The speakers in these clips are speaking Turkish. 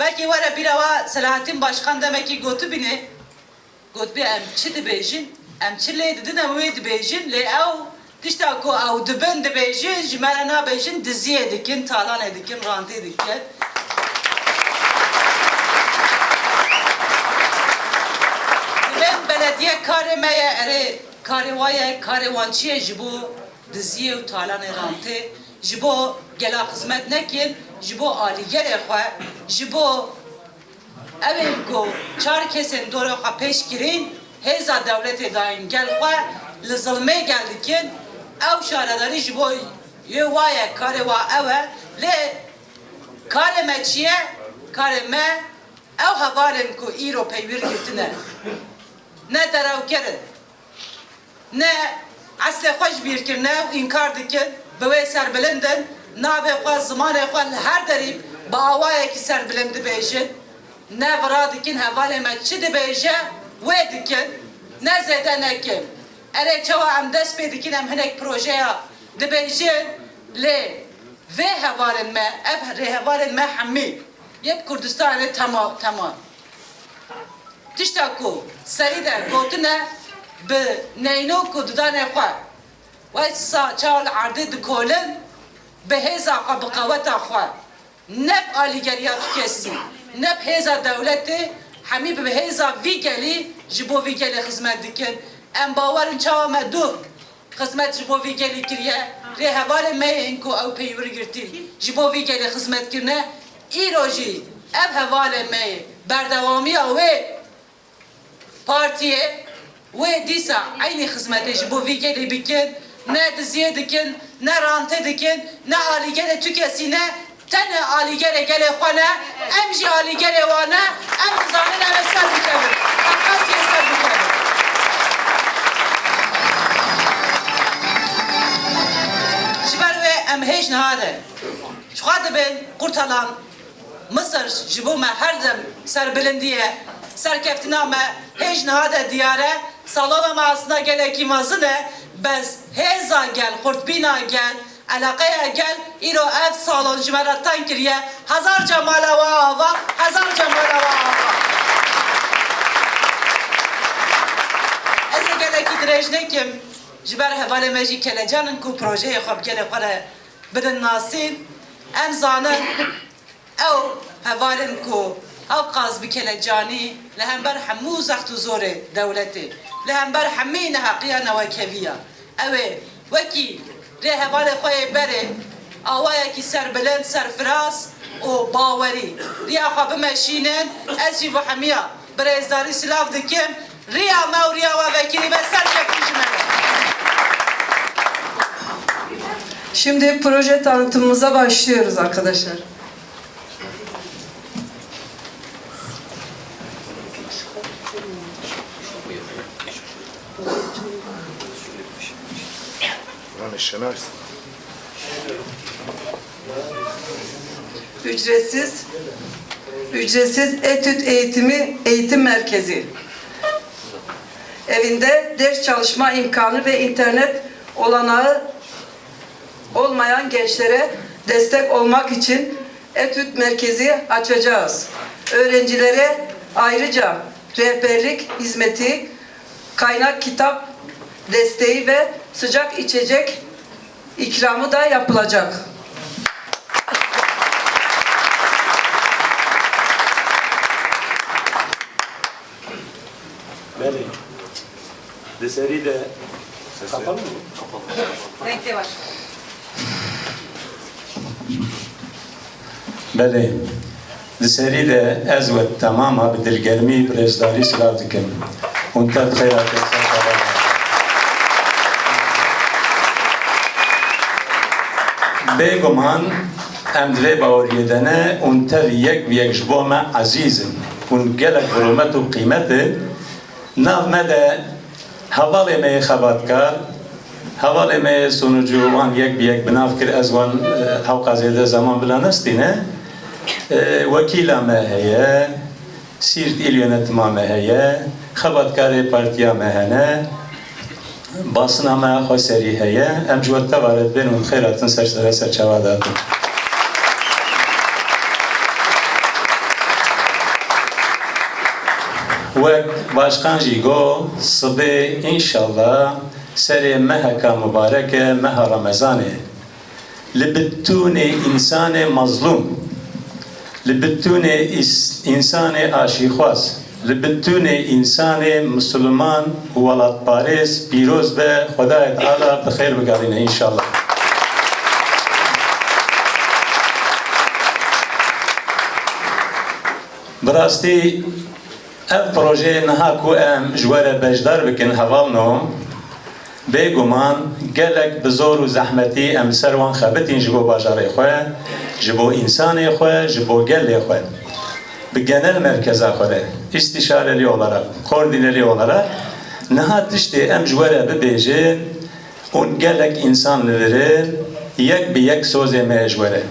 belki vere bir ava Selahattin Başkan demek ki gotu bine got bir em çi dibêjin em çi lê didin em wê dibêjin lê ew tişta ku ew dibin dibêjin ji me re nabêjin diziyê dikin talanê dikin rantê dikin Dibin belediye karê me ye erê karê wa ye karê wan çi ye ji bo diziyê û talanê rantê ji bo gela xizmet nekin ji bo alîgerê xwe ji bo Evên ku çar kesên dora xwe pêş kirin hêza dewletê dayîn gel xwe. Li zilmê gel dikin ew şaredarî ji bo yê waye karê wa ew e lê karê me çi ye karê me. Ew hevalên ku îro peywîr girtine. Ne derewkerin ne esê xwe ji bîrkirine û înkar dikin bi wê serbilindin navê xwe zimanê xwe her derî bi awayekî serbilind dibêjin ne vira dikin hevalê me çi dibêje wê dikin. Ne zêde nekin erê çawa em dest pê dikin em hinek projeya dibêjin lê vê hevalên me ev rêhevalên me hemî. Yek Kurdistanê tema tema. Tişta ku serî de gotine bi neyno ku didanê xwe. Ve sa çawa li erdê dikolin bi hêza xwe bi qeweta xwe neb alîgeriya tu kesî neb hêza dewletê hemî bi hêza vî gelî ji bo vî gelê xizmet dikin em bawerin çawa me du xizmet ji bo vî gelî kiriye rê hevalê me yên ku ew peywir girtî ji gelê xizmet kirine îro jî ev hevalê me yê berdewamiya wê partiye wê dîsa aynî xizmetê ji gelê bikin. Ne diziyê dikin ne rantê dikin ne alîgerê tu kesî ne tenê alîgerê gelê xwe ne em jî alîgerê wan ne em dizanin em ê ser bikevin em qasiyê ser bikevin ji ber wê em hêj nihade ji xwe dibin qurtalan Mısır ji bo me her dem serbilindiye serkeftina me hêj nihade diyare salona me aslında gelekî mazin e bez hêza gel xurtbîna gel Alaqeya gel îro ev salon ji me re teng kiriye hezarca mala wa ava hezarca mala wa ava Ez ê gelekî dirêj nekim ji ber hevalê me jî kelecanin ku projeyê xwe bi gelê xwe re bidin nasîn em zanin ew hevalin ku ew qaz bi kelecanî li hember hemû zext û zorê serbilind serfiraz û bawerî riya xwe bimeşînin ez jî bi hemiya birêzdarî silav dikim riya me û riya we vekirî ve serkeftin ji me re. Şimdi proje tanıtımımıza başlıyoruz arkadaşlar. İşemez. Ücretsiz ücretsiz etüt eğitimi eğitim merkezi. Evinde ders çalışma imkanı ve internet olanağı olmayan gençlere destek olmak için etüt merkezi açacağız. Öğrencilere ayrıca rehberlik hizmeti, kaynak kitap desteği ve sıcak içecek ikramı da yapılacak. Beli. Deseri de kapalı mı? Renkli var. بله لسری ده از و تمام به دلگرمی برزداری سلاف دکن اون تا خیرات Beguman, em divê baweriyê de ne û tevî yek bi yek ji bo me ezîz in û gelek hurmet û qîmet e nav me de hevalê me yê xebatkar hevalê me yê sonucû wan yek bi yek binav kir ez wan hewqa zêde zaman bila nestîne wekîla me heye sîrt îl yönetma me heye xebatkarê partiya basına me xwe serî heye, em ji we te ware bibên û xêr hatin başkan jî got sibê înşallah serê meheka mübareke meha Ramezanê li bitûnê însanê mazlûm li bitûnê însanê aşîxwaz li bitûnê însanê Müslüman û welatparêz pîroz be Xwedayê Teala bi xêr bigarîne înşallah. Bi rastî ev projeyê niha ku em re bejdar bikin hevalno bêguman gelek bi zor û zehmetî em ser wan xebitin ji bo bajarê xwe ji bo însanê xwe ji bo gelê xwe bi genel merkeza re istişarelî olarak koordinelî olarak niha tiştê em ji we re bibêjin û gelek însan li virin yek bi yek sozê me ji we re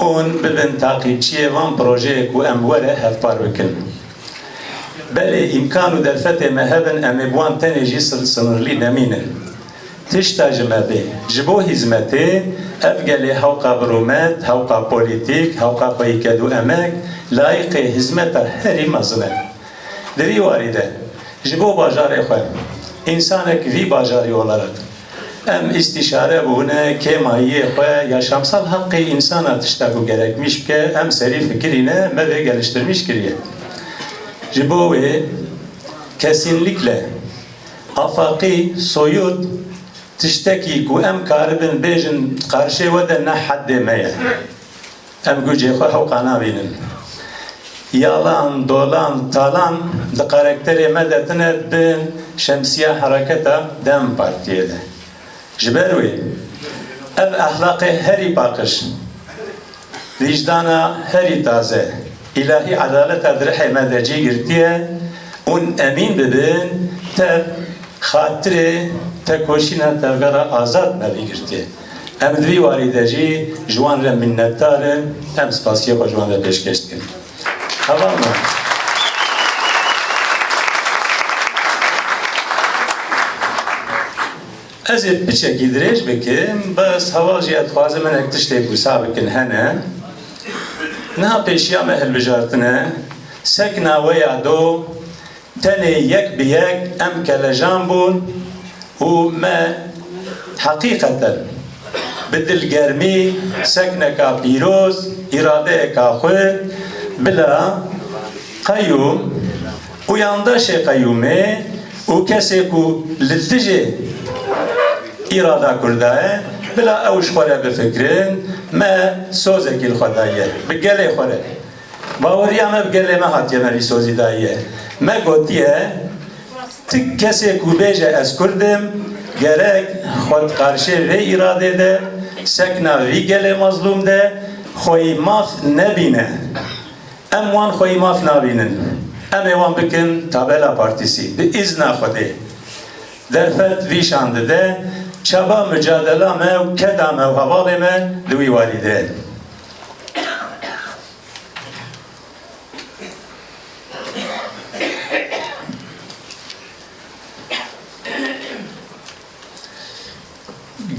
û bibin taqîbçiyê van projeyê ku em were hevpar bikin Belê imkan û derfetê me hebin em ê wan tenê jî sınırlî nemînin. Tişta ji me bê ji bo û emek e. Di vî warî de ji bo bajarê xwe însanek vî bajarî olarak em istişare bûne kêmayiyê xwe yaşamsal haqqê insana tişta ku gerekmiş bike em serî fikirîne me vê geliştirmiş kiriye. Ji bo wê kesinlikle afaqî soyut tiştekî ku em karibin bêjin qarşê we de ne heddê me ye. Em gucê xwe hewqa nabînin. Yalan, dolan, talan di karakterê me de tune bin şemsiya hareketa dem partiyê de. Ev ahlaqê herî paqij vicdana herî taze. İlahi adaleta dirhê me de cî girtiye û emîn bibin tev xatirê tekoşîna tevgera azad me vî girtiye em di vî warî de jî ji wan re minnetdarin em spasiye heva me Ez hewa jî ez dixwazim hinek tiştê wisa bikin hene. Niha pêşiya me hilbijartine, sekna we ya do, tenê yek bi yek em kelejan bûn û me heqîqeten bi dilgermî sekneka pîroz, îradeyeka xwe bila qeyûm û yandaşê qeyûmê û kesê ku li dijî irada kurdaye bila ew ji xwe re bifikirin me sozekî li xwe daye bi gelê xwe re baweriya me bi gelê me hatiye me vî sozî daye me gotiye ti kesê ku bêje ez kurdim gerek xwe qarşê vê îradê de sekna em wan xweyî maf nabînin em ê wan bikin tabela partîsî bi îzna xwedê derfet vî şandide de çaba mücadela me keda me hevalê me li wî warî de.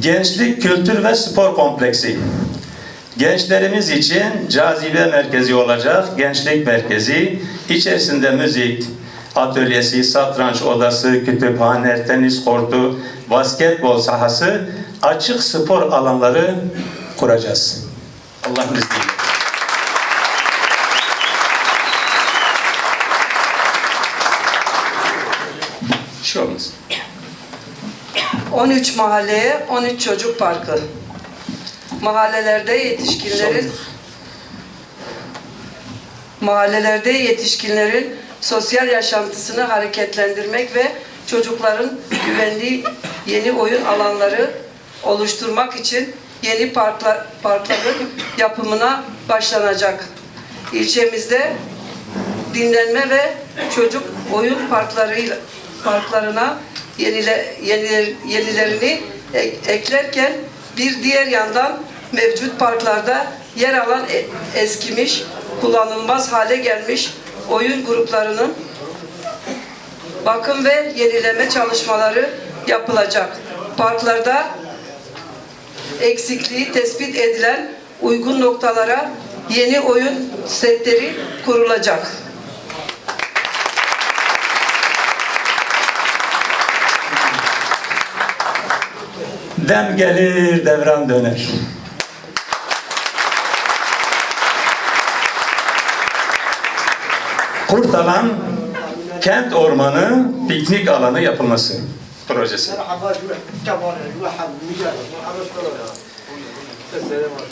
Gençlik Kültür ve Spor Kompleksi. Gençlerimiz için cazibe merkezi olacak gençlik merkezi. İçerisinde müzik, atölyesi, satranç odası, kütüphane, tenis kortu, basketbol sahası, açık spor alanları kuracağız. Allah'ın izniyle. Şey olmaz. 13 mahalleye 13 çocuk parkı. Mahallelerde yetişkinlerin mahallelerde yetişkinlerin sosyal yaşantısını hareketlendirmek ve çocukların güvenli yeni oyun alanları oluşturmak için yeni parklar, parkların yapımına başlanacak. İlçemizde dinlenme ve çocuk oyun parklarıyla parklarına yenile, yeniler, yenilerini ek- eklerken bir diğer yandan mevcut parklarda yer alan e, eskimiş, kullanılmaz hale gelmiş oyun gruplarının bakım ve yenileme çalışmaları yapılacak. Parklarda eksikliği tespit edilen uygun noktalara yeni oyun setleri kurulacak. Dem gelir, devran döner. Kurtalan kent ormanı piknik alanı yapılması projesi.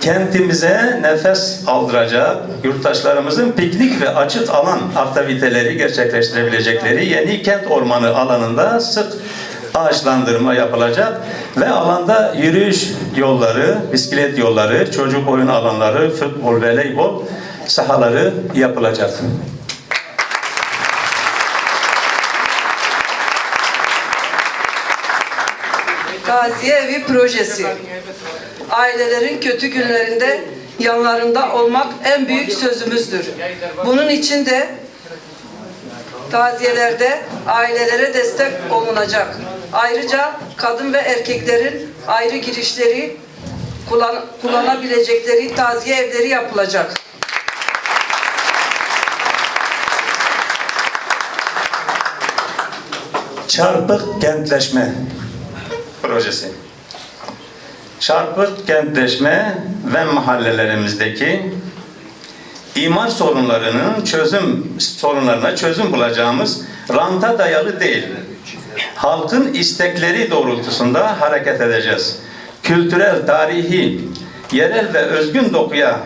Kentimize nefes aldıracak, yurttaşlarımızın piknik ve açık alan aktiviteleri gerçekleştirebilecekleri yeni kent ormanı alanında sık ağaçlandırma yapılacak ve alanda yürüyüş yolları, bisiklet yolları, çocuk oyun alanları, futbol, voleybol sahaları yapılacak. Gaziye Evi projesi. Ailelerin kötü günlerinde yanlarında olmak en büyük sözümüzdür. Bunun için de taziyelerde ailelere destek olunacak. Ayrıca kadın ve erkeklerin ayrı girişleri kullan- kullanabilecekleri taziye evleri yapılacak. Çarpık kentleşme projesi. Çarpık kentleşme ve mahallelerimizdeki imar sorunlarının çözüm sorunlarına çözüm bulacağımız ranta dayalı değil. Halkın istekleri doğrultusunda hareket edeceğiz. Kültürel, tarihi, yerel ve özgün dokuya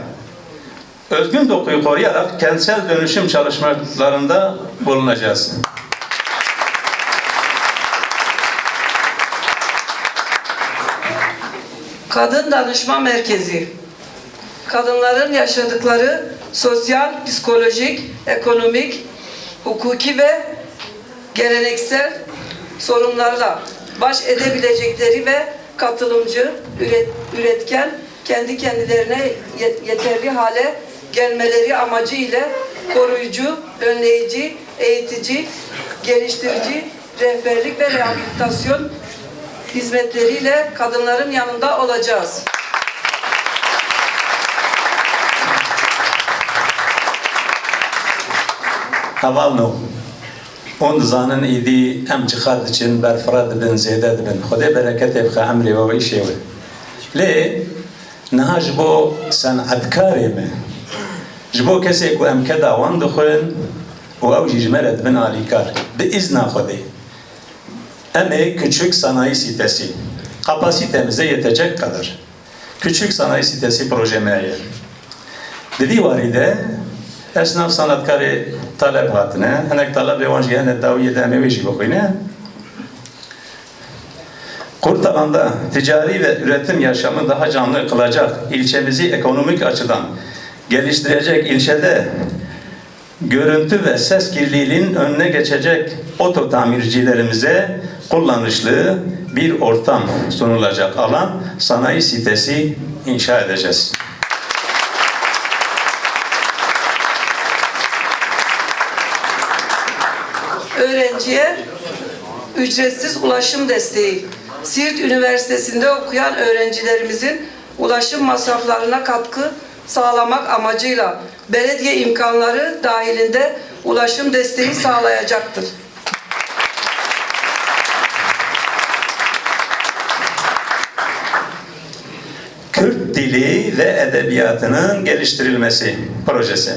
özgün dokuyu koruyarak kentsel dönüşüm çalışmalarında bulunacağız. Kadın Danışma Merkezi. Kadınların yaşadıkları sosyal, psikolojik, ekonomik, hukuki ve geleneksel sorunlarla baş edebilecekleri ve katılımcı, üret- üretken, kendi kendilerine yet- yeterli hale gelmeleri amacı ile koruyucu, önleyici, eğitici, geliştirici, rehberlik ve rehabilitasyon hizmetleriyle kadınların yanında olacağız. Havalno. On zanen idi em cihad için berfra dibin zede dibin. Xude bereket ebxe emri ve işevi. Le nahaj bo sanatkarê me. Ji bo kesê ku em keda wan dixwin û ew jî ji me re dibin alîkar bi îzna Xwedê em ê küçük sanayi sitesi kapasitemize yetecek kadar. Küçük sanayi sitesi projemeye Divî warî de esnaf sanatkarê talep hatine hinek talebê wan jî hene dawiyê de em ê wê jî bixwîne Kurtalan'da ticari ve üretim yaşamı daha canlı kılacak, ilçemizi ekonomik açıdan geliştirecek ilçede görüntü ve ses kirliliğinin önüne geçecek oto tamircilerimize kullanışlı bir ortam sunulacak alan sanayi sitesi inşa edeceğiz. öğrenciye ücretsiz ulaşım desteği. Siirt Üniversitesi'nde okuyan öğrencilerimizin ulaşım masraflarına katkı sağlamak amacıyla belediye imkanları dahilinde ulaşım desteği sağlayacaktır. Kürt dili ve edebiyatının geliştirilmesi projesi.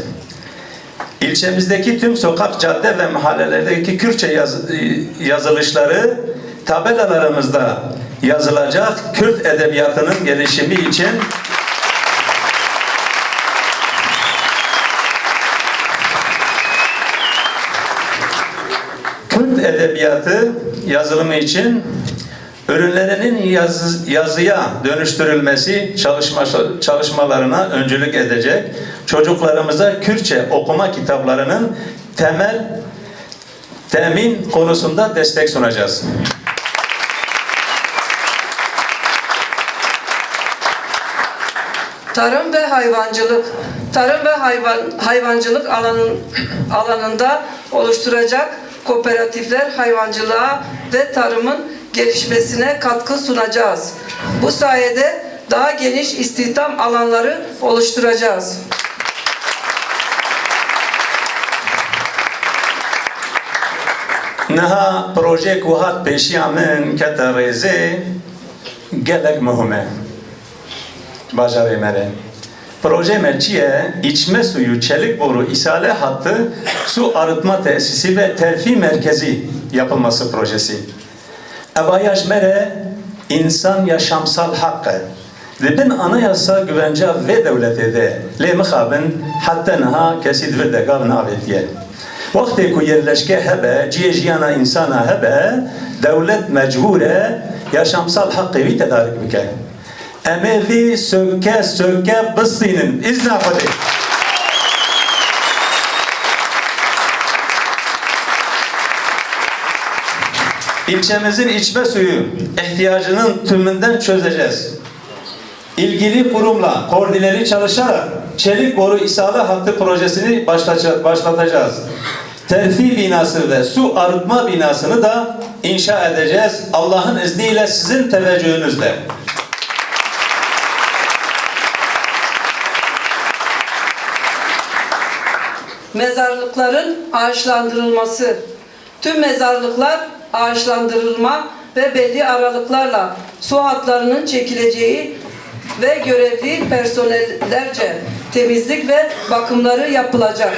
İlçemizdeki tüm sokak, cadde ve mahallelerdeki Kürtçe yaz- yazılışları tabelalarımızda yazılacak Kürt edebiyatının gelişimi için Kürt edebiyatı yazılımı için ürünlerinin yaz- yazıya dönüştürülmesi çalışma, çalışmalarına öncülük edecek çocuklarımıza Kürtçe okuma kitaplarının temel temin konusunda destek sunacağız. Tarım ve hayvancılık, tarım ve hayvan, hayvancılık alanın, alanında oluşturacak kooperatifler hayvancılığa ve tarımın gelişmesine katkı sunacağız. Bu sayede daha geniş istihdam alanları oluşturacağız. Niha proje ku hat peşiya min kete rêzê gelek mühime. Bajarı mere. Proje merçiye içme suyu çelik boru isale hattı su arıtma tesisi ve terfi merkezi yapılması projesi. Evayaj mere insan yaşamsal hakkı. Dibin anayasa güvence ve devleti de le mixabin hatta naha kesid ve de gav navetiye. Vakti ku yerleşke hebe, ciye jiyana insana hebe, devlet mecbure yaşamsal hakkı vi tedarik bike. Emevi söke söke bıstinin izna hadi. İlçemizin içme suyu ihtiyacının tümünden çözeceğiz. İlgili kurumla koordineli çalışarak çelik boru isale hattı projesini başlatacağız. Terfi binası ve su arıtma binasını da inşa edeceğiz. Allah'ın izniyle sizin teveccühünüzle. Mezarlıkların ağaçlandırılması. Tüm mezarlıklar ağaçlandırılma ve belli aralıklarla su hatlarının çekileceği ve görevli personellerce temizlik ve bakımları yapılacak.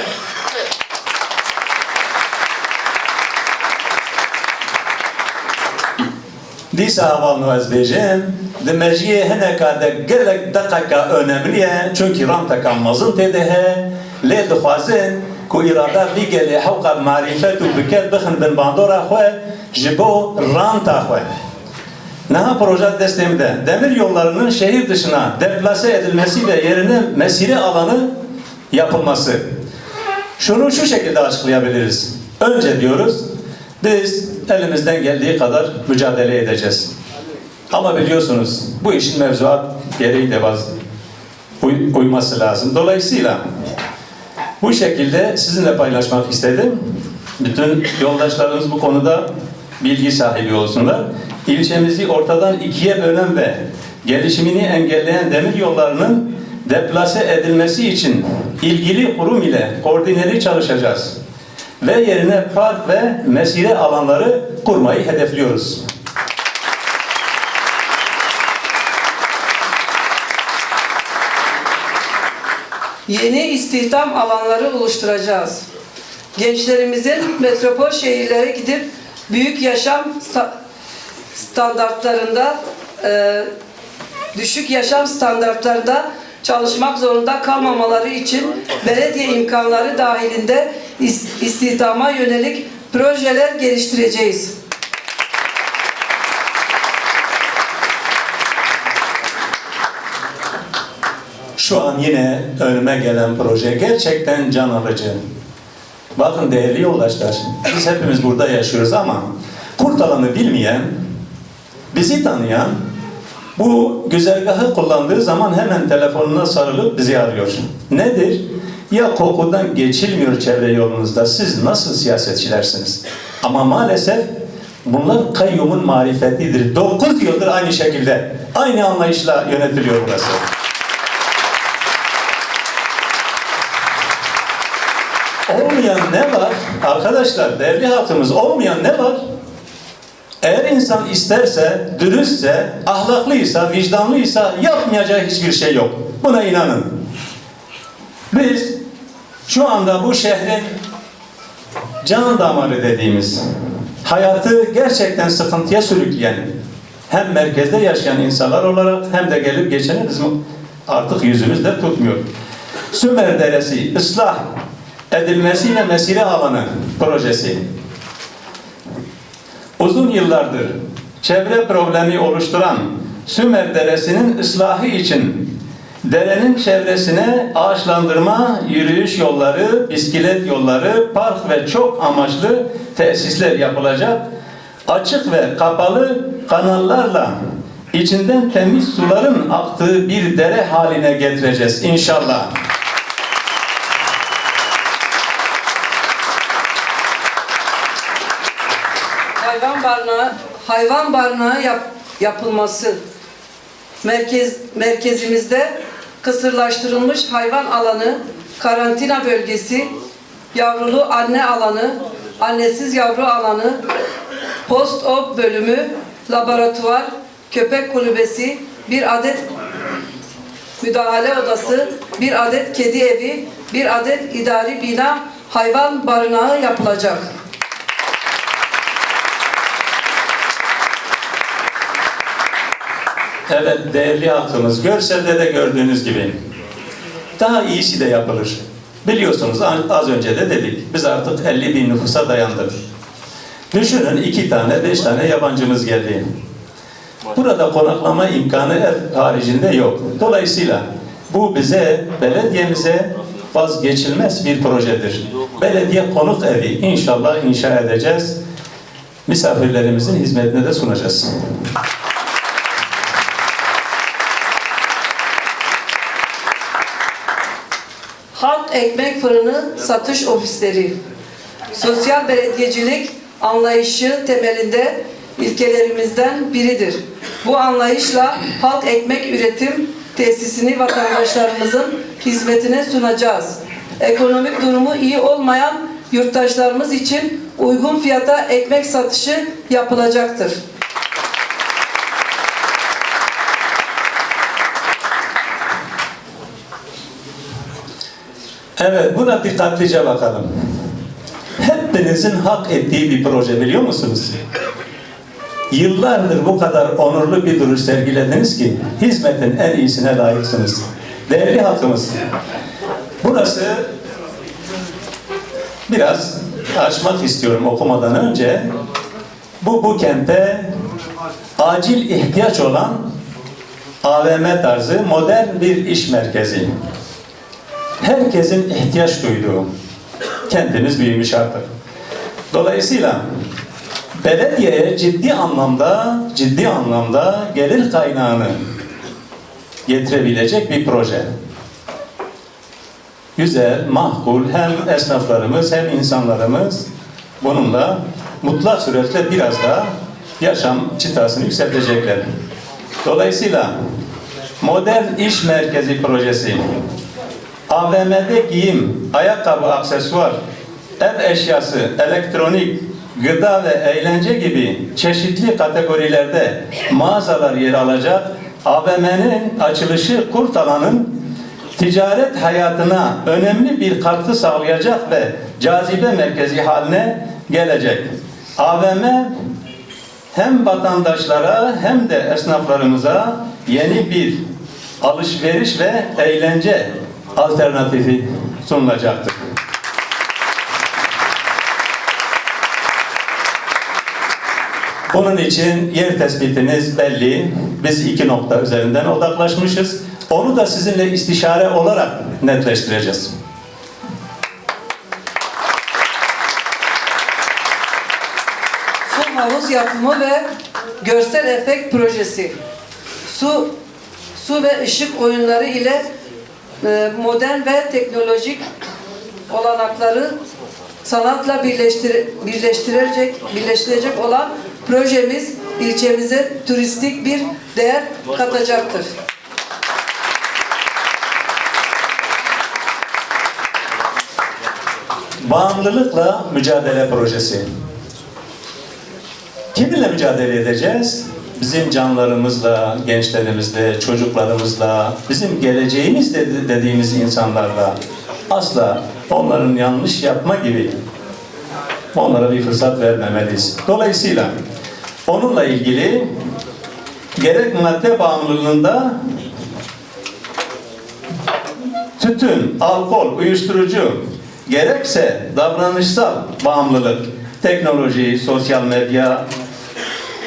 Dîsa havalnu ez bêjim di mejiyê hineka de gelek deqeka önemli ye çünkü ranteka mezin tê de ku îrada vî gelê hewqa marîfet û bike bixin bin bandora xwe ji bo ranta xwe. Naha proje destemde demir yollarının şehir dışına deplase edilmesi ve yerine mesire alanı yapılması. Şunu şu şekilde açıklayabiliriz. Önce diyoruz, biz elimizden geldiği kadar mücadele edeceğiz. Ama biliyorsunuz bu işin mevzuat gereği de bazı uy- uyması lazım. Dolayısıyla bu şekilde sizinle paylaşmak istedim. Bütün yoldaşlarımız bu konuda bilgi sahibi olsunlar. İlçemizi ortadan ikiye bölen ve gelişimini engelleyen demir yollarının deplase edilmesi için ilgili kurum ile koordineli çalışacağız. Ve yerine park ve mesire alanları kurmayı hedefliyoruz. Yeni istihdam alanları oluşturacağız. Gençlerimizin metropol şehirlere gidip büyük yaşam sta- standartlarında e, düşük yaşam standartlarında çalışmak zorunda kalmamaları için belediye imkanları dahilinde is- istihdama yönelik projeler geliştireceğiz. Şu an yine önüme gelen proje gerçekten can alıcı. Bakın değerli yoldaşlar, biz hepimiz burada yaşıyoruz ama kurt alanı bilmeyen, bizi tanıyan, bu güzergahı kullandığı zaman hemen telefonuna sarılıp bizi arıyor. Nedir? Ya kokudan geçilmiyor çevre yolunuzda, siz nasıl siyasetçilersiniz? Ama maalesef bunlar kayyumun marifetidir. 9 yıldır aynı şekilde, aynı anlayışla yönetiliyor burası. Olmayan ne var? Arkadaşlar, değerli halkımız olmayan ne var? Eğer insan isterse, dürüstse, ahlaklıysa, vicdanlıysa yapmayacağı hiçbir şey yok. Buna inanın. Biz şu anda bu şehrin can damarı dediğimiz, hayatı gerçekten sıkıntıya sürükleyen, hem merkezde yaşayan insanlar olarak hem de gelip geçeni bizim artık yüzümüzde tutmuyor. Sümer Deresi ıslah edilmesiyle mesire alanı projesi. Uzun yıllardır çevre problemi oluşturan Sümer Deresi'nin ıslahı için derenin çevresine ağaçlandırma, yürüyüş yolları, bisiklet yolları, park ve çok amaçlı tesisler yapılacak. Açık ve kapalı kanallarla içinden temiz suların aktığı bir dere haline getireceğiz inşallah. hayvan hayvan barınağı yap- yapılması merkez merkezimizde kısırlaştırılmış hayvan alanı, karantina bölgesi, yavrulu anne alanı, annesiz yavru alanı, post op bölümü, laboratuvar, köpek kulübesi, bir adet müdahale odası, bir adet kedi evi, bir adet idari bina, hayvan barınağı yapılacak. Evet değerli halkımız görselde de gördüğünüz gibi daha iyisi de yapılır. Biliyorsunuz az önce de dedik biz artık 50 bin nüfusa dayandık. Düşünün iki tane beş tane yabancımız geldi. Burada konaklama imkanı ev haricinde yok. Dolayısıyla bu bize, belediyemize vazgeçilmez bir projedir. Belediye konuk evi inşallah inşa edeceğiz. Misafirlerimizin hizmetine de sunacağız. Halk ekmek fırını satış ofisleri. Sosyal belediyecilik anlayışı temelinde ilkelerimizden biridir. Bu anlayışla halk ekmek üretim tesisini vatandaşlarımızın hizmetine sunacağız. Ekonomik durumu iyi olmayan yurttaşlarımız için uygun fiyata ekmek satışı yapılacaktır. Evet, buna dikkatlice bakalım. Hepinizin hak ettiği bir proje biliyor musunuz? Yıllardır bu kadar onurlu bir duruş sergilediniz ki hizmetin en iyisine layıksınız. Değerli halkımız, burası biraz açmak istiyorum okumadan önce. Bu bu kente acil ihtiyaç olan AVM tarzı modern bir iş merkezi herkesin ihtiyaç duyduğu kentimiz büyümüş artık. Dolayısıyla belediyeye ciddi anlamda ciddi anlamda gelir kaynağını getirebilecek bir proje. Güzel, mahkul hem esnaflarımız hem insanlarımız bununla mutlak suretle biraz daha yaşam çıtasını yükseltecekler. Dolayısıyla modern iş merkezi projesi AVM'de giyim, ayakkabı, aksesuar, ev eşyası, elektronik, gıda ve eğlence gibi çeşitli kategorilerde mağazalar yer alacak. AVM'nin açılışı Kurtalan'ın ticaret hayatına önemli bir katkı sağlayacak ve cazibe merkezi haline gelecek. AVM hem vatandaşlara hem de esnaflarımıza yeni bir alışveriş ve eğlence alternatifi sunulacaktır. Bunun için yer tespitiniz belli. Biz iki nokta üzerinden odaklaşmışız. Onu da sizinle istişare olarak netleştireceğiz. Su havuz yapımı ve görsel efekt projesi. Su su ve ışık oyunları ile modern ve teknolojik olanakları sanatla birleştir, birleştirecek birleştirecek olan projemiz ilçemize turistik bir değer katacaktır. Bağımlılıkla mücadele projesi. Kiminle mücadele edeceğiz? Bizim canlarımızla, gençlerimizle, çocuklarımızla, bizim geleceğimiz dedi- dediğimiz insanlarla asla onların yanlış yapma gibi onlara bir fırsat vermemeliyiz. Dolayısıyla onunla ilgili gerek madde bağımlılığında tütün, alkol, uyuşturucu, gerekse davranışsal bağımlılık, teknoloji, sosyal medya,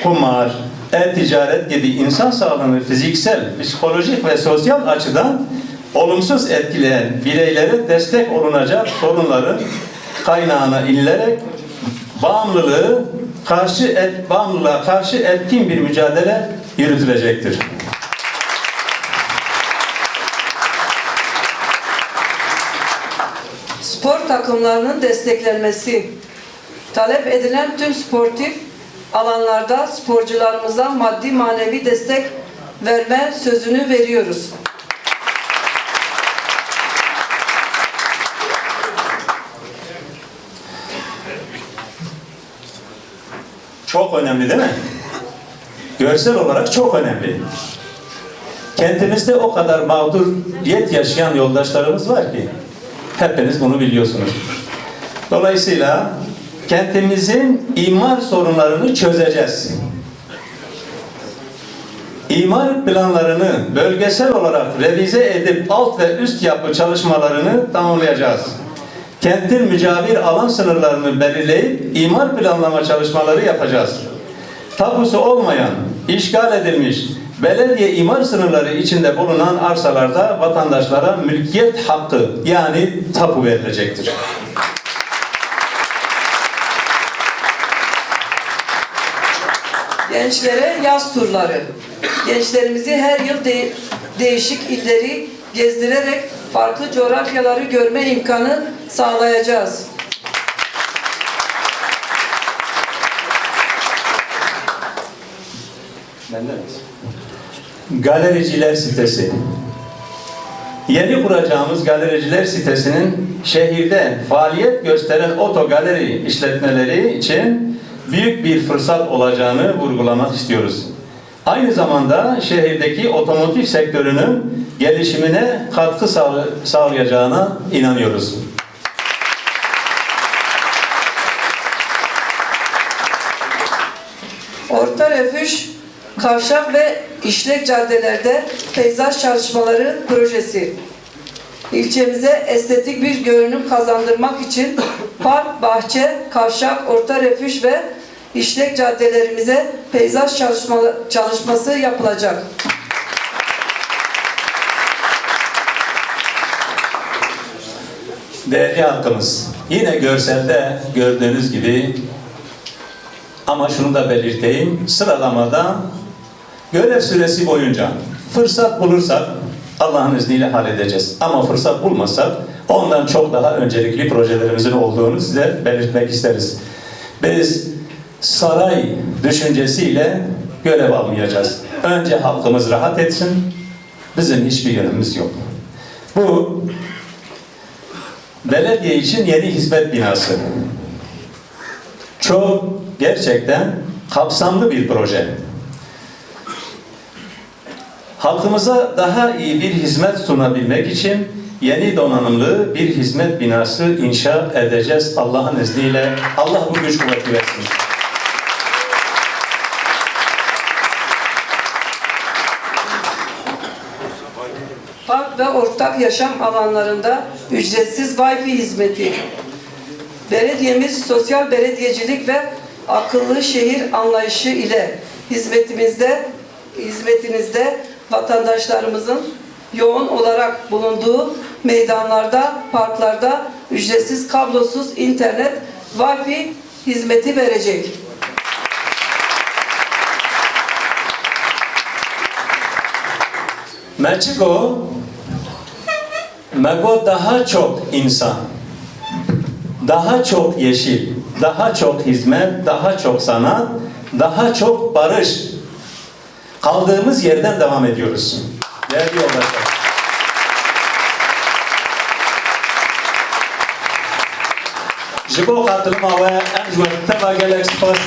kumar, e-ticaret gibi insan sağlığını fiziksel, psikolojik ve sosyal açıdan olumsuz etkileyen bireylere destek olunacak sorunların kaynağına inilerek bağımlılığı karşı et, bağımlılığa karşı etkin bir mücadele yürütülecektir. spor takımlarının desteklenmesi, talep edilen tüm sportif alanlarda sporcularımıza maddi manevi destek verme sözünü veriyoruz. Çok önemli değil mi? görsel olarak çok önemli. Kentimizde o kadar mağduriyet yaşayan yoldaşlarımız var ki hepiniz bunu biliyorsunuz. Dolayısıyla kentimizin imar sorunlarını çözeceğiz. İmar planlarını bölgesel olarak revize edip alt ve üst yapı çalışmalarını tamamlayacağız. Kentin mücavir alan sınırlarını belirleyip imar planlama çalışmaları yapacağız. Tapusu olmayan, işgal edilmiş, belediye imar sınırları içinde bulunan arsalarda vatandaşlara mülkiyet hakkı yani tapu verilecektir. Gençlere yaz turları. Gençlerimizi her yıl de- değişik illeri gezdirerek farklı coğrafyaları görme imkanı sağlayacağız. Galericiler sitesi. Yeni kuracağımız galericiler sitesinin şehirde faaliyet gösteren otogaleri işletmeleri için büyük bir fırsat olacağını vurgulamak istiyoruz. Aynı zamanda şehirdeki otomotiv sektörünün gelişimine katkı sağ- sağlayacağına inanıyoruz. Orta refüj, kavşak ve işlek caddelerde peyzaj çalışmaları projesi. İlçemize estetik bir görünüm kazandırmak için park, bahçe, kavşak, orta refüj ve işlek caddelerimize peyzaj çalışma, çalışması yapılacak. Değerli halkımız, yine görselde gördüğünüz gibi ama şunu da belirteyim, sıralamada görev süresi boyunca fırsat bulursak Allah'ın izniyle halledeceğiz. Ama fırsat bulmasak ondan çok daha öncelikli projelerimizin olduğunu size belirtmek isteriz. Biz saray düşüncesiyle görev almayacağız. Önce halkımız rahat etsin, bizim hiçbir yönümüz yok. Bu belediye için yeni hizmet binası. Çok gerçekten kapsamlı bir proje. Halkımıza daha iyi bir hizmet sunabilmek için yeni donanımlı bir hizmet binası inşa edeceğiz Allah'ın izniyle. Allah bu güç kuvveti versin. Park ve ortak yaşam alanlarında ücretsiz Wi-Fi hizmeti. Belediyemiz sosyal belediyecilik ve akıllı şehir anlayışı ile hizmetimizde hizmetinizde vatandaşlarımızın yoğun olarak bulunduğu meydanlarda, parklarda ücretsiz kablosuz internet Wi-Fi hizmeti verecek. Mexico, Mego daha çok insan, daha çok yeşil, daha çok hizmet, daha çok sanat, daha çok barış. Kaldığımız yerden devam ediyoruz. Değerli yoldaşlar. Ji bo ve em ji we teva gelek spas